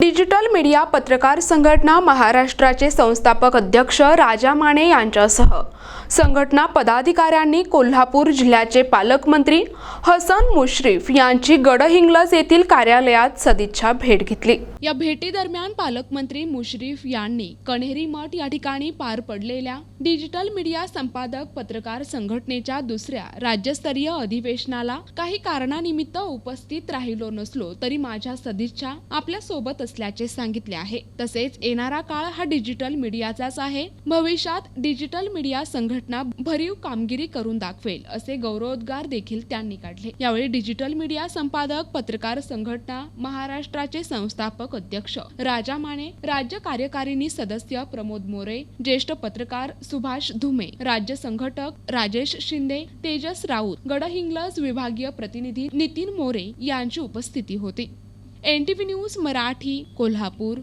Digital media पत्रकार संघटना महाराष्ट्राचे संस्थापक अध्यक्ष राजा माने यांच्यासह. संघटना पदाधिकाऱ्यांनी कोल्हापूर जिल्ह्याचे पालकमंत्री हसन मुश्रीफ यांची गडहिंग्लज येथील कार्यालयात सदिच्छा भेट घेतली. या भेटीदरम्यान पालकमंत्री मुश्रीफ यांनी कण्हेरी मठ या ठिकाणी पार पडलेल्या डिजिटल मीडिया संपादक पत्रकार संघटनेच्या दुसऱ्या राज्यस्तरीय अधिवेशनाला काही कारणानिमित्त उपस्थित राहिलो नसलो तरी माझ्या सदिच्छा आपल्यासोबत असल्याचे सांगितले आहे. तसेच येणारा काळ हा डिजिटल मीडियाचाच आहे. भविष्यात डिजिटल मीडिया संघटना भरीव कामगिरी करून दाखवेल असे गौरवोद्गार देखील त्यांनी काढले. यावेळी डिजिटल मीडिया संपादक पत्रकार संघटना महाराष्ट्राचे संस्थापक अध्यक्ष. राजा माने राज्य कार्यकारिणी सदस्य प्रमोद मोरे ज्येष्ठ पत्रकार सुभाष धुमे राज्य संघटक राजेश शिंदे तेजस राऊत गडहिंग्लज विभागीय प्रतिनिधी नितीन मोरे यांची उपस्थिती होती. NTV news Marathi Kolhapur.